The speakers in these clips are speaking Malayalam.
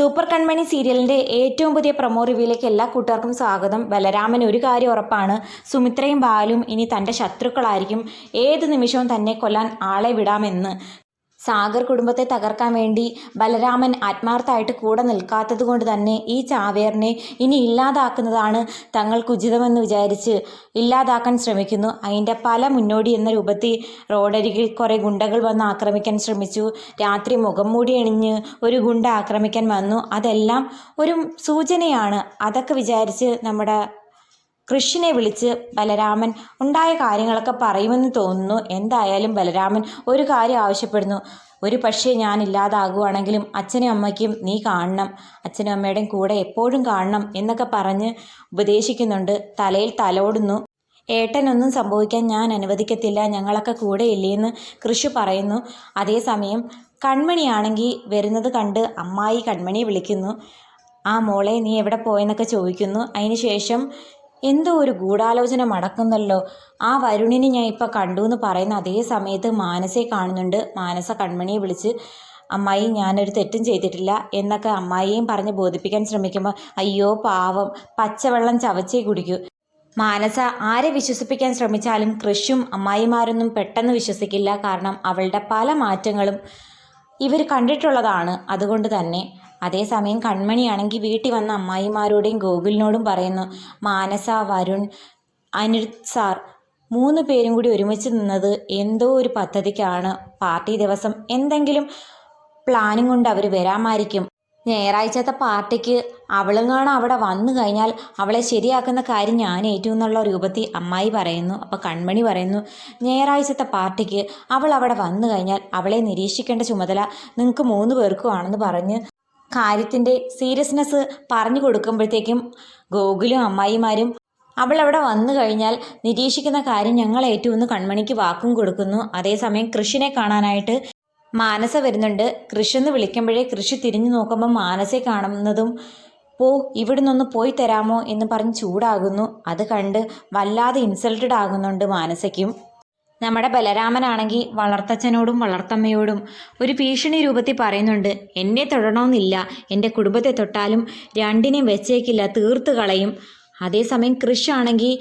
സൂപ്പർ കൺമണി സീരിയലിന്റെ ഏറ്റവും പുതിയ പ്രൊമോ റിവ്യൂയിലേക്ക് എല്ലാ കൂട്ടുകാർക്കും സ്വാഗതം. ബലരാമൻ ഒരു കാര്യം ഉറപ്പാണ്. സുമിത്രയും ബാലും ഇനി തന്റെ ശത്രുക്കളായിരിക്കും. ഏത് നിമിഷവും തന്നെ കൊല്ലാൻ ആളെ വിടാമെന്ന്. സാഗർ കുടുംബത്തെ തകർക്കാൻ വേണ്ടി ബലരാമൻ ആത്മാർത്ഥമായിട്ട് കൂടെ നിൽക്കാത്തത് കൊണ്ട് തന്നെ ഈ ചാവേറിനെ ഇനി ഇല്ലാതാക്കുന്നതാണ് തങ്ങൾക്ക് ഉചിതമെന്ന് വിചാരിച്ച് ഇല്ലാതാക്കാൻ ശ്രമിക്കുന്നു. അതിന്റെ പല മുന്നോടി എന്ന രൂപത്തിൽ റോഡരികിൽ കുറേ ഗുണ്ടകൾ വന്ന് ആക്രമിക്കാൻ ശ്രമിച്ചു. രാത്രി മുഖം മൂടി അണിഞ്ഞ് ഒരു ഗുണ്ട ആക്രമിക്കാൻ വന്നു. അതെല്ലാം ഒരു സൂചനയാണ്. അതൊക്കെ വിചാരിച്ച് നമ്മുടെ കൃഷിനെ വിളിച്ച് ബലരാമൻ ഉണ്ടായ കാര്യങ്ങളൊക്കെ പറയുമെന്ന് തോന്നുന്നു. എന്തായാലും ബലരാമൻ ഒരു കാര്യം ആവശ്യപ്പെടുന്നു. ഒരു പക്ഷേ ഞാൻ ഇല്ലാതാകുവാണെങ്കിലും അച്ഛനും അമ്മയ്ക്കും നീ കാണണം. അച്ഛനും അമ്മയുടെയും കൂടെ എപ്പോഴും കാണണം എന്നൊക്കെ പറഞ്ഞ് ഉപദേശിക്കുന്നുണ്ട്. തലയിൽ തലോടുന്നു. ഏട്ടനൊന്നും സംഭവിക്കാൻ ഞാൻ അനുവദിക്കത്തില്ല. ഞങ്ങളൊക്കെ കൂടെ ഇല്ലേന്ന് കൃഷി പറയുന്നു. അതേസമയം കൺമണിയാണെങ്കിൽ വരുന്നത് കണ്ട് അമ്മായി കൺമണി വിളിക്കുന്നു. ആ മോളെ നീ എവിടെ പോയെന്നൊക്കെ ചോദിക്കുന്നു. അതിന് ശേഷം എന്തോ ഒരു ഗൂഢാലോചന മടക്കുന്നല്ലോ. ആ വരുണിനെ ഞാൻ ഇപ്പോൾ കണ്ടു എന്ന് പറയുന്ന അതേ സമയത്ത് മാനസയെ കാണുന്നുണ്ട്. മാനസ കൺമണിയെ വിളിച്ച് അമ്മായി ഞാനൊരു തെറ്റും ചെയ്തിട്ടില്ല എന്നൊക്കെ അമ്മായിയും പറഞ്ഞ് ബോധിപ്പിക്കാൻ ശ്രമിക്കുമ്പോൾ അയ്യോ പാവം പച്ചവെള്ളം ചവച്ചേ കുടിക്കൂ. മാനസ ആരെ വിശ്വസിപ്പിക്കാൻ ശ്രമിച്ചാലും കൃഷും അമ്മായിമാരൊന്നും പെട്ടെന്ന് വിശ്വസിക്കില്ല. കാരണം അവളുടെ പല മാറ്റങ്ങളും ഇവർ കണ്ടിട്ടുള്ളതാണ്. അതുകൊണ്ട് തന്നെ അതേസമയം കൺമണിയാണെങ്കിൽ വീട്ടിൽ വന്ന അമ്മായിമാരോടും ഗോകുലിനോടും പറയുന്നു മാനസ വരുൺ അനിരുദ്ധ് സാർ മൂന്ന് പേരും കൂടി ഒരുമിച്ച് നിന്നത് എന്തോ ഒരു പദ്ധതിക്കാണ്. പാർട്ടി ദിവസം എന്തെങ്കിലും പ്ലാനിങ് കൊണ്ട് അവർ വരാമായിരിക്കും. ഞായറാഴ്ചത്തെ പാർട്ടിക്ക് അവളും കാണാൻ അവിടെ വന്നു കഴിഞ്ഞാൽ അവളെ ശരിയാക്കുന്ന കാര്യം ഞാൻ ഏറ്റു എന്നുള്ള രൂപത്തിൽ അമ്മായി പറയുന്നു. അപ്പോൾ കൺമണി പറയുന്നു ഞായറാഴ്ചത്തെ പാർട്ടിക്ക് അവൾ അവിടെ വന്നു കഴിഞ്ഞാൽ അവളെ നിരീക്ഷിക്കേണ്ട ചുമതല നിങ്ങൾക്ക് മൂന്ന് പേർക്കുമാണെന്ന് പറഞ്ഞ് കാര്യത്തിന്റെ സീരിയസ്നെസ് പറഞ്ഞു കൊടുക്കുമ്പോഴത്തേക്കും ഗോകുലും അമ്മായിമാരും അവൾ അവിടെ വന്നു കഴിഞ്ഞാൽ നിരീക്ഷിക്കുന്ന കാര്യം ഞങ്ങൾ ഏറ്റവും കൺമണിക്ക് വാക്കും കൊടുക്കുന്നു. അതേസമയം കൃഷിനെ കാണാനായിട്ട് മാനസ വരുന്നുണ്ട്. കൃഷി എന്ന് വിളിക്കുമ്പോഴേ കൃഷി തിരിഞ്ഞു നോക്കുമ്പോൾ മാനസയെ കാണുന്നതും പോ ഇവിടെ ഇവിടുന്നൊന്ന് പോയി തരാമോ? എന്ന് പറഞ്ഞ് ചൂടാകുന്നു. അത് കണ്ട് വല്ലാതെ ഇൻസൾട്ടഡ് ആകുന്നുണ്ട് മാനസയ്ക്കും. നമ്മുടെ ബലരാമനാണെങ്കിൽ വളർത്തച്ഛനോടും വളർത്തമ്മയോടും ഒരു ഭീഷണി രൂപത്തിൽ പറയുന്നുണ്ട് എന്നെ തൊടണമെന്നില്ല എന്റെ കുടുംബത്തെ തൊട്ടാലും രണ്ടിനെയും വെച്ചേക്കില്ല തീർത്ത് കളയും. അതേസമയം കൃഷാണെങ്കിൽ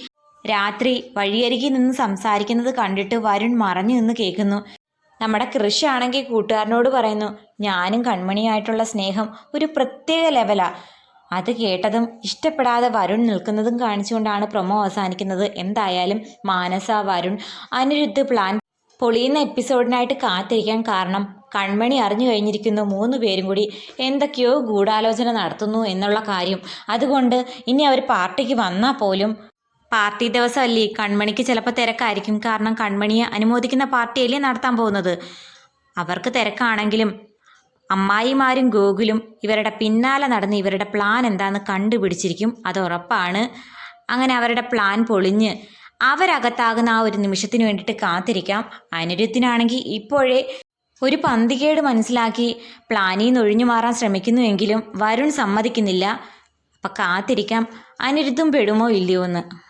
രാത്രി വഴിയരികിൽ നിന്ന് സംസാരിക്കുന്നത് കണ്ടിട്ട് വരുൺ മറഞ്ഞു നിന്ന് കേൾക്കുന്നു. നമ്മുടെ കൃഷിയാണെങ്കിൽ കൂട്ടുകാരനോട് പറയുന്നു ഞാനും കൺമണിയായിട്ടുള്ള സ്നേഹം ഒരു പ്രത്യേക ലെവലാ അത് കേട്ടതും ഇഷ്ടപ്പെടാതെ വരുൺ നിൽക്കുന്നതും കാണിച്ചുകൊണ്ടാണ് പ്രൊമോ അവസാനിക്കുന്നത്. എന്തായാലും മാനസ വരുൺ. അനിരുദ്ധ് പ്ലാൻ പൊളിയുന്ന എപ്പിസോഡിനായിട്ട് കാത്തിരിക്കാൻ കാരണം കൺമണി അറിഞ്ഞു കഴിഞ്ഞിരിക്കുന്ന മൂന്ന് പേരും കൂടി. എന്തൊക്കെയോ ഗൂഢാലോചന നടത്തുന്നു എന്നുള്ള കാര്യം. അതുകൊണ്ട് ഇനി അവർ പാർട്ടിക്ക് വന്നാൽ പോലും പാർട്ടി ദിവസമല്ലേ? കൺമണിക്ക് ചിലപ്പോൾ തിരക്കായിരിക്കും. കാരണം കൺമണിയെ അനുമോദിക്കുന്ന പാർട്ടിയല്ലേ നടത്താൻ പോകുന്നത്. അവർക്ക് തിരക്കാണെങ്കിലും അമ്മായിമാരും ഗോകുലും ഇവരുടെ പിന്നാലെ നടന്ന് ഇവരുടെ പ്ലാൻ എന്താണെന്ന് കണ്ടുപിടിച്ചിരിക്കും. അത് ഉറപ്പാണ്. അങ്ങനെ അവരുടെ പ്ലാൻ പൊളിഞ്ഞ് അവരകത്താകുന്ന ആ ഒരു നിമിഷത്തിന് വേണ്ടിയിട്ട് കാത്തിരിക്കാം. അനിരുദ്ധിനാണെങ്കിൽ ഇപ്പോഴേ ഒരു പന്തികേട് മനസ്സിലാക്കി പ്ലാനിൽ നിന്ന് ഒഴിഞ്ഞു മാറാൻ ശ്രമിക്കുന്നുവെങ്കിലും വരുൺ സമ്മതിക്കുന്നില്ല. അപ്പം കാത്തിരിക്കാം. അനിരുദ്ധം പെടുമോ ഇല്ലയോ എന്ന്.